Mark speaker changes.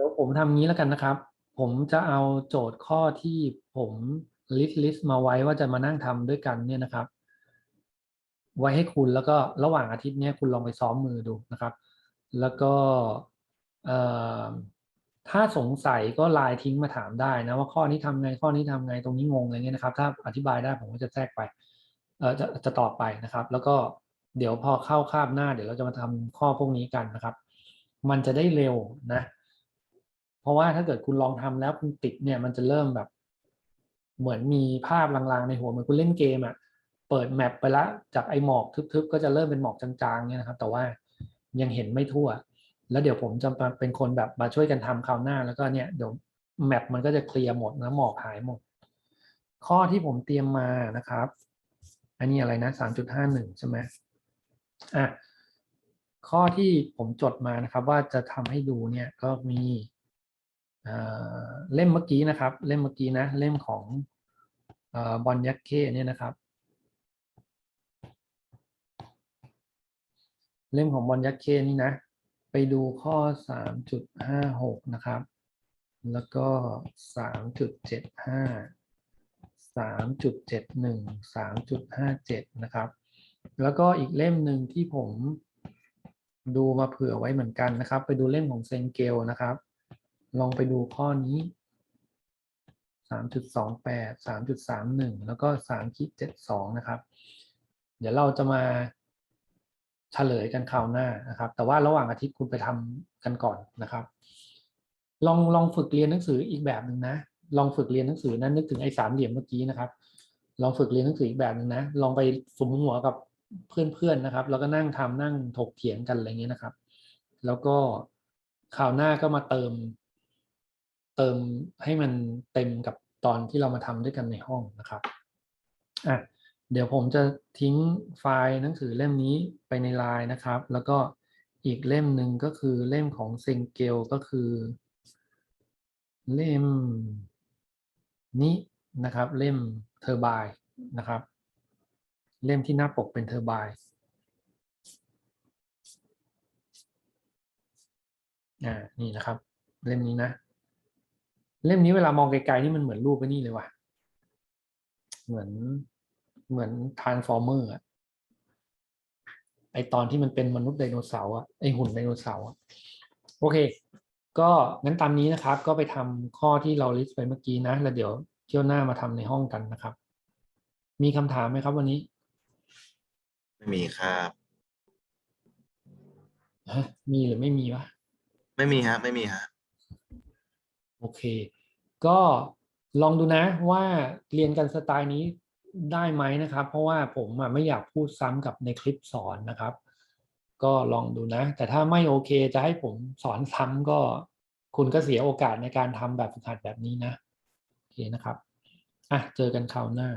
Speaker 1: ดี๋ยวผมทำงี้แล้วกันนะครับ ผมจะเอาโจทย์ข้อที่ผมลิสต์ลิสต์มาไว้ว่าจะมานั่งทำด้วยกันเนี่ยนะครับ ไว้ให้คุณแล้วก็ระหว่างอาทิตย์นี้คุณลองไปซ้อมมือดูนะครับ แล้วก็ถ้าสงสัยก็ไลน์ทิ้งมาถามได้นะว่าข้อนี้ทำไงข้อนี้ทำไงตรงนี้งงอะไรเงี้ยนะครับ ถ้าอธิบายได้ผมก็จะแทรกไปเออจะจะตอบไปนะครับ แล้วก็เดี๋ยวพอเข้าคาบหน้า เดี๋ยวเราจะมาทำข้อพวกนี้กันนะครับ มันจะได้เร็วนะ เพราะว่าถ้าเกิดคุณลองทำแล้วคุณติดเนี่ยมันจะเริ่มแบบ เหมือนมีภาพลางๆในหัวเหมือนคุณเล่นเกมอะ่ะเปิดแมปไปละจากไอหมอกทึบๆก็จะเริ่มเป็นหมอกจางๆเนี่ยนะครับ แต่ว่ายังเห็นไม่ทั่ว แล้วเดี๋ยวผมจะมาเป็นคนแบบมาช่วยกันทำคราวหน้า แล้วก็เนี่ยเดี๋ยวแมปมันก็จะเคลียร์หมดนะหมอกหายหมด ข้อที่ผมเตรียมมานะครับ อันนี้อะไรนะสามจุดห้าหนึ่งใช่ไหมอะข้อที่ผมจดมานะครับ ว่าจะทำให้ดูเนี่ยก็มี เล่มเมื่อกี้นะครับ เล่มเมื่อกี้นะ เล่มของอบอลยักเคเนี่ยนะครับ เล่มของบอลยักเคนี่นะ ไปดูข้อสามจุดห้าหกนะครับ แล้วก็สามจุดเจ็ดห้าสามจุดเจ็ดหนึ่งสามจุดห้าเจ็ดนะครับ แล้วก็อีกเล่มหนึ่งที่ผมดูมาเผื่อไว้เหมือนกันนะครับ ไปดูเล่มของเซนเกลนะครับ ลองไปดูข้อนี้สามจุดสองแปดสามจุดสามหนึ่งแล้วก็สามขีดเจ็ดสองนะครับ เดี๋ยวเราจะมาเฉลยกันคราวหน้านะครับ แต่ว่าระหว่างอาทิตย์คุณไปทำกันก่อนนะครับ ลองลองฝึกเรียนหนังสืออีกแบบหนึ่งนะ ลองฝึกเรียนหนังสือนั้นนึกถึงไอ้สามเหลี่ยมเมื่อกี้นะครับ ลองฝึกเรียนหนังสืออีกแบบหนึ่งนะ ลองไปสมหัวกับเพื่อนๆนะครับ แล้วก็นั่งทำนั่งถกเถียงกันอะไรเงี้ยนะครับ แล้วก็คราวหน้าก็มาเติม เติมให้มันเต็มกับตอนที่เรามาทำด้วยกันในห้องนะครับอะเดี๋ยวผมจะทิ้งไฟล์หนังสือเล่มนี้ไปในไลน์นะครับ แล้วก็อีกเล่มหนึ่งก็คือเล่มของเซงเกลก็คือ เล่มนี้นะครับ เล่มเทอร์บายนะครับ เล่มที่หน้าปกเป็นเทอร์บายอ่านี่นะครับ เล่มนี้นะ เล่มนี้เวลามองไกลๆนี่มันเหมือนรูปไปนี่เลยว่ะ เหมือนเหมือนทานฟอร์เมอร์อะไอตอนที่มันเป็นมนุษย์ไดโนเสาร์อะไอหุ่นไดโนเสาร์อะโอเค ก็งั้นตามนี้นะครับ ก็ไปทำข้อที่เราลิสต์ไปเมื่อกี้นะ แล้วเดี๋ยวเที่ยวหน้ามาทำในห้องกันนะครับ มีคำถามไหมครับวันนี้
Speaker 2: ไม่มีครับ
Speaker 1: ฮะมีหรือไม่มีวะ
Speaker 2: ไม่มีฮะ ไม่มีฮะ
Speaker 1: โอเค ก็ลองดูนะว่าเรียนกันสไตล์นี้ได้ไหมนะครับ เพราะว่าผมไม่อยากพูดซ้ำกับในคลิปสอนนะครับ ก็ลองดูนะ แต่ถ้าไม่โอเคจะให้ผมสอนซ้ำก็คุณก็เสียโอกาสในการทำแบบฝึกหัดแบบนี้นะ โอเคนะครับอะเจอกันคราวหน้า